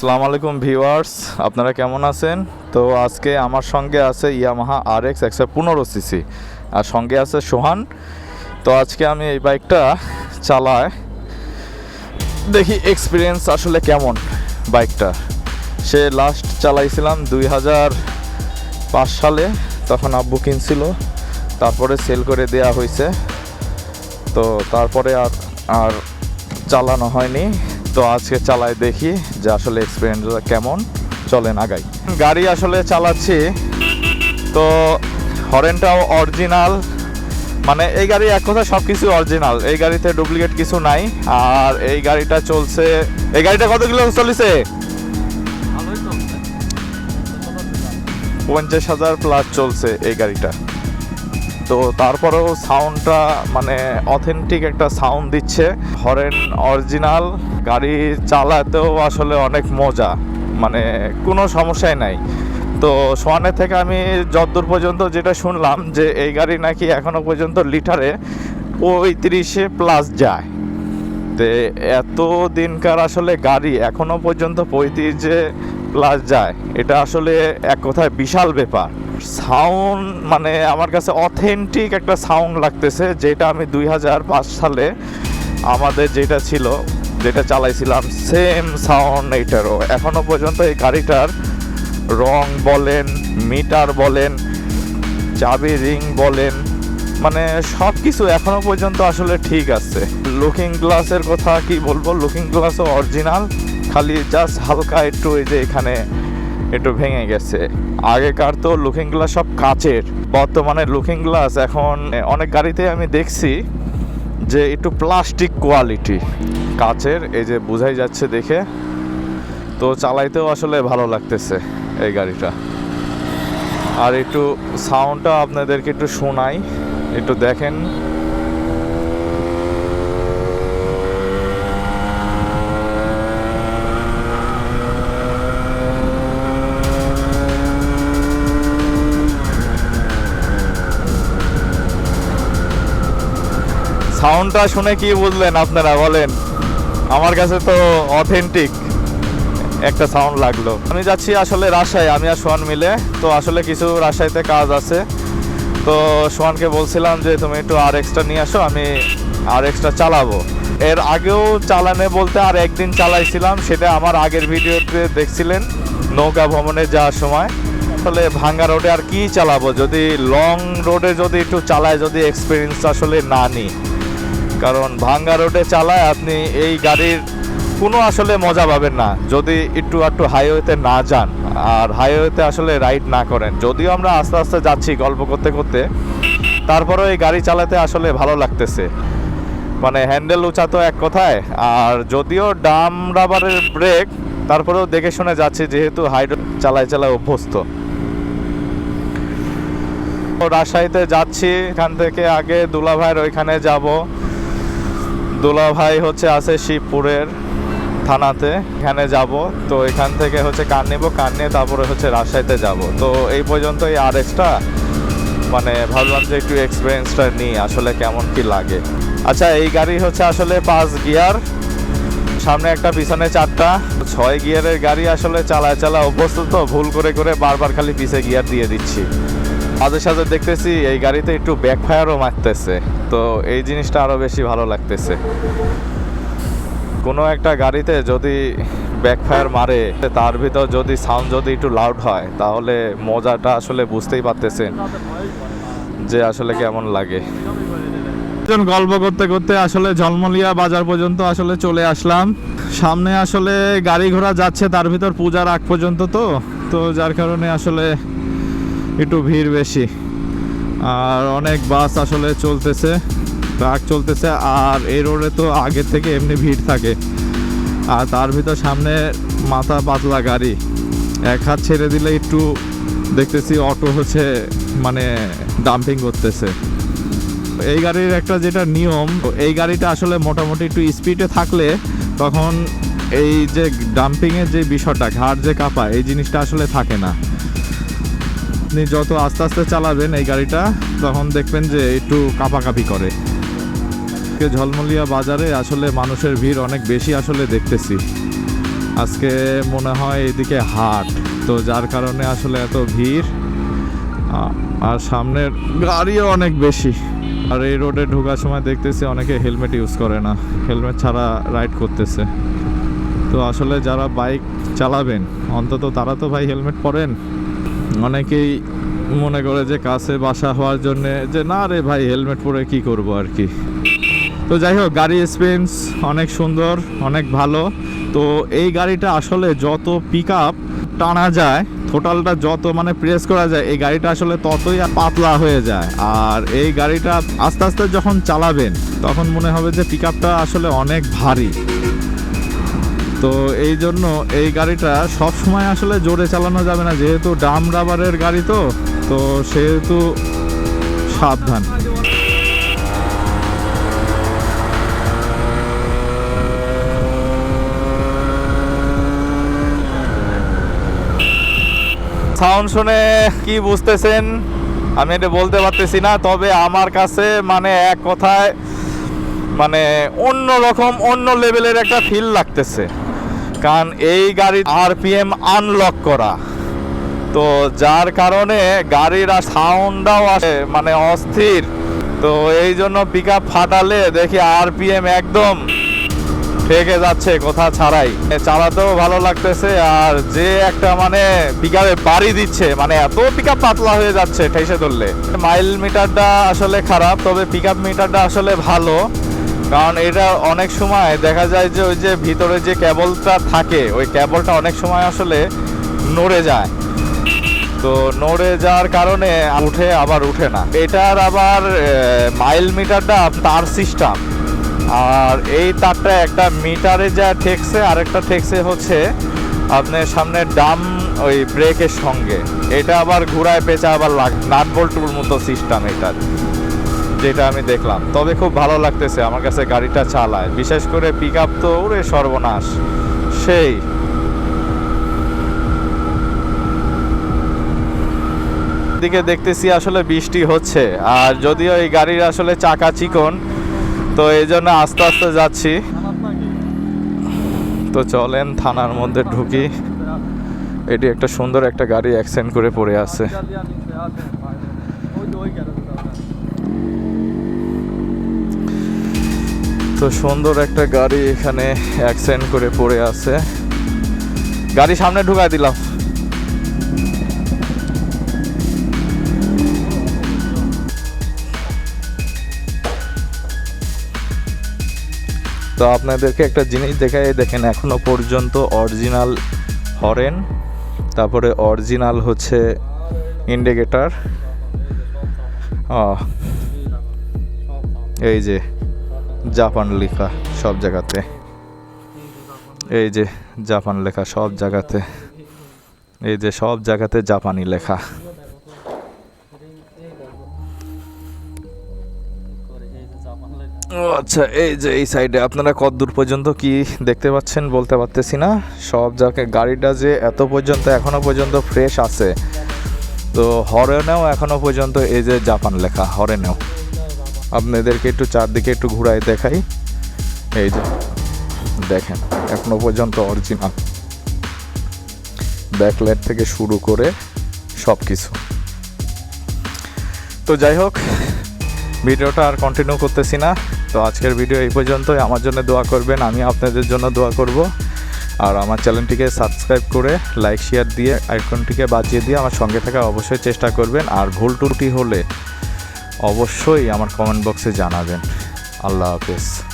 আসসালামু আলাইকুম ভিউয়ার্স, আপনারা কেমন আছেন? তো আজকে আমার সঙ্গে আছে ইয়ামাহা আর এক্স একশো পনেরো সিসি, আর সঙ্গে আছে সোহান। তো আজকে আমি এই বাইকটা চালায় দেখি এক্সপিরিয়েন্স আসলে কেমন বাইকটা। সে লাস্ট চালাইছিলাম দুই হাজার পাঁচ সালে, তখন আব্বু কিনছিল, তারপরে সেল করে দেয়া হয়েছে। তো তারপরে আর আর চালানো হয়নি। তো আজকে চালাই দেখি যে আসলে এক্সপিরিয়েন্সটা কেমন। চলেন আগাই। গাড়ি আসলে চালাচ্ছি। তো হরেনটাও অরিজিনাল মানে এই গাড়ি এক কথা সব কিছু অরিজিনাল এই গাড়িতে ডুপ্লিকেট কিছু নাই। আর এই গাড়িটা চলছে এই গাড়িটা কত কিলো চলেছে? পঞ্চাশ হাজার প্লাস চলছে এই গাড়িটা। তো তারপরেও সাউন্ডটা মানে অথেন্টিক একটা সাউন্ড দিচ্ছে। হরেন অরিজিনাল গাড়ি চালাতেও আসলে অনেক মজা। মানে কোনো সমস্যাই নাই। তো সোয়ানের থেকে আমি যতদূর পর্যন্ত যেটা শুনলাম যে এই গাড়ি নাকি এখনও পর্যন্ত লিটারে পঁয়ত্রিশে প্লাস যায়। তো এত দিনকার আসলে গাড়ি এখনও পর্যন্ত পঁয়ত্রিশে প্লাস যায়। এটা আসলে এক কথায় বিশাল ব্যাপার। সাউন্ড মানে আমার কাছে অথেন্টিক একটা সাউন্ড লাগতেছে, যেটা আমি দুই হাজার পাঁচ সালে আমাদের যেটা ছিল, যেটা চালাইছিলাম সেম সাউন্ড এইটারও। এখনও পর্যন্ত এই গাড়িটার রং বলেন, মিটার বলেন, চাবি, রিং বলেন মানে সব কিছু এখনও পর্যন্ত আসলে ঠিক আছে। লুকিং গ্লাসের কথা কি বলব? লুকিং গ্লাসও অরিজিনাল খালি জাস্ট হালকা একটু এই যে এখানে একটু ভেঙে গেছে। আগেকার তো লুকিং গ্লাস সব কাচের। বর্তমানে লুকিং গ্লাস এখন অনেক গাড়িতে আমি দেখছি যে একটু প্লাস্টিক কোয়ালিটি কাচের, এই যে বোঝাই যাচ্ছে দেখে। তো চালাইতেও আসলে ভালো লাগতেছে এই গাড়িটা। আর একটু সাউন্ডটা আপনাদেরকে একটু শোনাই। একটু দেখেন। সাউন্ডটা শুনে কি বুঝলেন আপনারা? বলেন। আমার কাছে তো অথেন্টিক একটা সাউন্ড লাগল। আমি যাচ্ছি আসলে রাজশাহী, আমি আর সোহান মিলে। তো আসলে কিছু রাজশাহীতে কাজ আছে। তো সোহানকে বলছিলাম যে, তুমি একটু আর এক্সট্রা নিয়ে আসো, আমি আর এক্সট্রা চালাবো। এর আগেও চালানে বলতে আর একদিন চালাইছিলাম, সেটা আমার আগের ভিডিওতে দেখছিলেন, নৌকা ভ্রমণে যাওয়ার সময়। আসলে ভাঙ্গা রোডে আর কি চালাবো? যদি লং রোডে যদি একটু চালায় যদি এক্সপিরিয়েন্স আসলে না নিই। কারণ ভাঙ্গা রোডে চালায় আপনি এই গাড়ির কোনো আসলে মজা পাবেন না। যদি একটু একটু হাইওয়েতে না যান, আর হাইওয়েতে আসলে রাইড না করেন। যদিও আমরা আস্তে আস্তে যাচ্ছি গল্প করতে করতে, তারপরেও এই গাড়ি চালাতে আসলে ভালো লাগতেছে। মানে হ্যান্ডেল উঁচা তো এক কথায়, আর যদিও ডাম রাবারের ব্রেক তারপরেও দেখে শুনে যাচ্ছি যেহেতু হাইড চালায় চালায় অভ্যস্ত। রাজশাহীতে যাচ্ছি, এখান থেকে আগে দুলাভাইয়ের ওইখানে যাব। দুলাভাই হচ্ছে, আছে শিবপুরের থানাতে। এখানে যাব। তো এখান থেকে হচ্ছে কান নেব, কান নিয়ে তারপরে হচ্ছে রাজশাহীতে যাব। তো এই পর্যন্ত এই আর এক্সটা মানে ভাবলাম যে একটু এক্সপিরিয়েন্সটা নিই, আসলে কেমন কি লাগে। আচ্ছা এই গাড়ি হচ্ছে আসলে পাঁচ গিয়ার। সামনে একটা, পিছনে চারটা। ছয় গিয়ারের গাড়ি আসলে চালায় চালা অভ্যস্ত তো, ভুল করে করে বারবার খালি পিছে গিয়ার দিয়ে দিচ্ছি। মাঝে সাথে দেখতেছি এই গাড়িতে একটু ব্যাকফায়ারও মারতেছে। তো এই জিনিসটা আরও বেশি ভালো লাগতেছে। কোনো একটা গাড়িতে যদি ব্যাকফায়ার মারে, তার ভিতর যদি সাউন্ড যদি একটু লাউড হয়, তাহলে মজাটা আসলে বুঝতেই পারতেছেন যে আসলে কেমন লাগে। গল্প করতে করতে আসলে ঝলমলিয়া বাজার পর্যন্ত আসলে চলে আসলাম। সামনে আসলে গাড়ি ঘোড়া যাচ্ছে, তার ভিতর পূজার আগ পর্যন্ত তো। তো যার কারণে আসলে একটু ভিড় বেশি। আর অনেক বাস আসলে চলতেছে, ট্রাক চলতেছে, আর এই রোডে তো আগে থেকে এমনি ভিড় থাকে। আর তার ভিতর সামনে মাথা পাতলা গাড়ি। এক হাত ছেড়ে দিলে একটু দেখতেছি অটো হচ্ছে মানে ডাম্পিং করতেছে। এই গাড়ির একটা যেটা নিয়ম, এই গাড়িটা আসলে মোটামুটি একটু স্পিডে থাকলে তখন এই যে ডাম্পিংয়ের যে বিষয়টা ঘাট যে কাপা, এই জিনিসটা আসলে থাকে না। আপনি যত আস্তে আস্তে চালাবেন এই গাড়িটা, তখন দেখবেন যে একটু কাঁপাকাঁপি করে। ঝলমলিয়া বাজারে আসলে মানুষের ভিড় অনেক বেশি আসলে দেখতেছি। আজকে মনে হয় এদিকে হাট, তো যার কারণে আসলে এত ভিড়। আর সামনের গাড়িও অনেক বেশি। আর এই রোডে ঢোকার সময় দেখতেছি অনেকে হেলমেট ইউজ করে না, হেলমেট ছাড়া রাইড করতেছে। তো আসলে যারা বাইক চালাবেন, অন্তত তারা তো ভাই হেলমেট পরেন। অনেকেই মনে করে যে কাছে বাসা হওয়ার জন্য যে, না রে ভাই, হেলমেট পরে কি করব আর কি? তো যাই হোক, গাড়ি স্পেন্স অনেক সুন্দর, অনেক ভালো। তো এই গাড়িটা আসলে যত পিক আপ টানা যায় টোটালটা যত মানে প্রেস করা যায়, এই গাড়িটা আসলে ততই পাতলা হয়ে যায়। আর এই গাড়িটা আস্তে আস্তে যখন চালাবেন, তখন মনে হবে যে পিক আসলে অনেক ভারী। তো এই জন্য এই গাড়িটা সব সময় আসলে জোরে চালানো যাবে না, যেহেতু ডাম রাবারের গাড়ি তো তো সেহেতু সাবধান। সাউন্ড শুনে কি বুঝতেছেন? আমি এটা বলতে পারতেছি না, তবে আমার কাছে মানে এক কথায় মানে অন্য রকম অন্য লেভেলের একটা ফিল লাগতেছে। কারণ এই গাড়ির আরপিএম আনলক করা। তো যার কারণে গাড়ির আর সাউন্ডটাও আসে মানে অস্থির। তো এই জন্য পিক ফাটালে দেখি আরপিএম একদম ঠেকে যাচ্ছে কথা ছাড়াই। চালাতেও ভালো লাগতেছে, আর যে একটা মানে পিক বাড়ি দিচ্ছে মানে এত পিক পাতলা হয়ে যাচ্ছে ঠেসে ধরলে। মাইল মিটারটা আসলে খারাপ, তবে পিক মিটারটা আসলে ভালো। কারণ এটা অনেক সময় দেখা যায় যে ওই যে ভিতরে যে কেবলটা থাকে, ওই কেবলটা অনেক সময় আসলে নড়ে যায়। তো নড়ে যাওয়ার কারণে উঠে আবার উঠে না। এটার আবার মাইল মিটারটা তার সিস্টেম আর এই তারটা একটা মিটারে যা ঠেকছে, আরেকটা ঠেকছে হচ্ছে আপনার সামনে ডাম ওই ব্রেকের সঙ্গে। এটা আবার ঘুরায় পেঁচা আবার লাগ নাট বল্টুর মতো সিস্টেম এটার। যেটা আমি দেখলাম তবে খুব ভালো লাগতেছে আমার কাছে গাড়িটা চালায় বিশেষ করে পিক আপ তো ওরে সর্বনাশ সেই দিকে দেখতেছি আসলে বৃষ্টি হচ্ছে আর যদিও এই গাড়ির আসলে চাকা চিকন তো এই জন্য আস্তে আস্তে যাচ্ছি তো চলেন থানার মধ্যে ঢুকি এটি একটা সুন্দর একটা গাড়ি অ্যাক্সিডেন্ট করে পড়ে আছে তো সুন্দর একটা গাড়ি এখানে অ্যাক্সিডেন্ট করে পড়ে আছে। গাড়ি সামনে ঢুকাই দিলাম। তো আপনাদেরকে একটা জিনিস দেখাই, দেখেন এখনও পর্যন্ত অরিজিনাল হরেন। তারপরে অরিজিনাল হচ্ছে ইন্ডিকেটার এই যে। জাপান লেখা সব জায়গাতে। এই যে জাপান লেখা সব জায়গাতে। এই যে সব জায়গাতে জাপানি লেখা। আচ্ছা এই যে এই সাইডে আপনারা কত দূর পর্যন্ত কি দেখতে পাচ্ছেন বলতে পারতেছি না। সব জায়গায় গাড়িটা যে এত পর্যন্ত এখনও পর্যন্ত ফ্রেশ আছে। তো হরেনেও এখনও পর্যন্ত এই যে জাপান লেখা, হরেনেও। আপনাদেরকে একটু চারদিকে একটু ঘুরাই দেখাই। এই যে, দেখেন, এখনও পর্যন্ত অরিজিনাল ব্যাকলাইট থেকে শুরু করে সব কিছু তো যাই হোক, ভিডিওটা আর কন্টিনিউ করতেছি না। তো আজকের ভিডিও এই পর্যন্তই। আমার জন্য দোয়া করবেন, আমি আপনাদের জন্য দোয়া করব। আর আমার চ্যানেলটিকে সাবস্ক্রাইব করে লাইক শেয়ার দিয়ে আইকনটিকে বাজিয়ে দিয়ে আমার সঙ্গে থাকা অবশ্যই চেষ্টা করবেন। আর ভুল ত্রুটি হলে অবশ্যই আমার কমেন্ট বক্সে জানাবেন। আল্লাহ হাফেজ।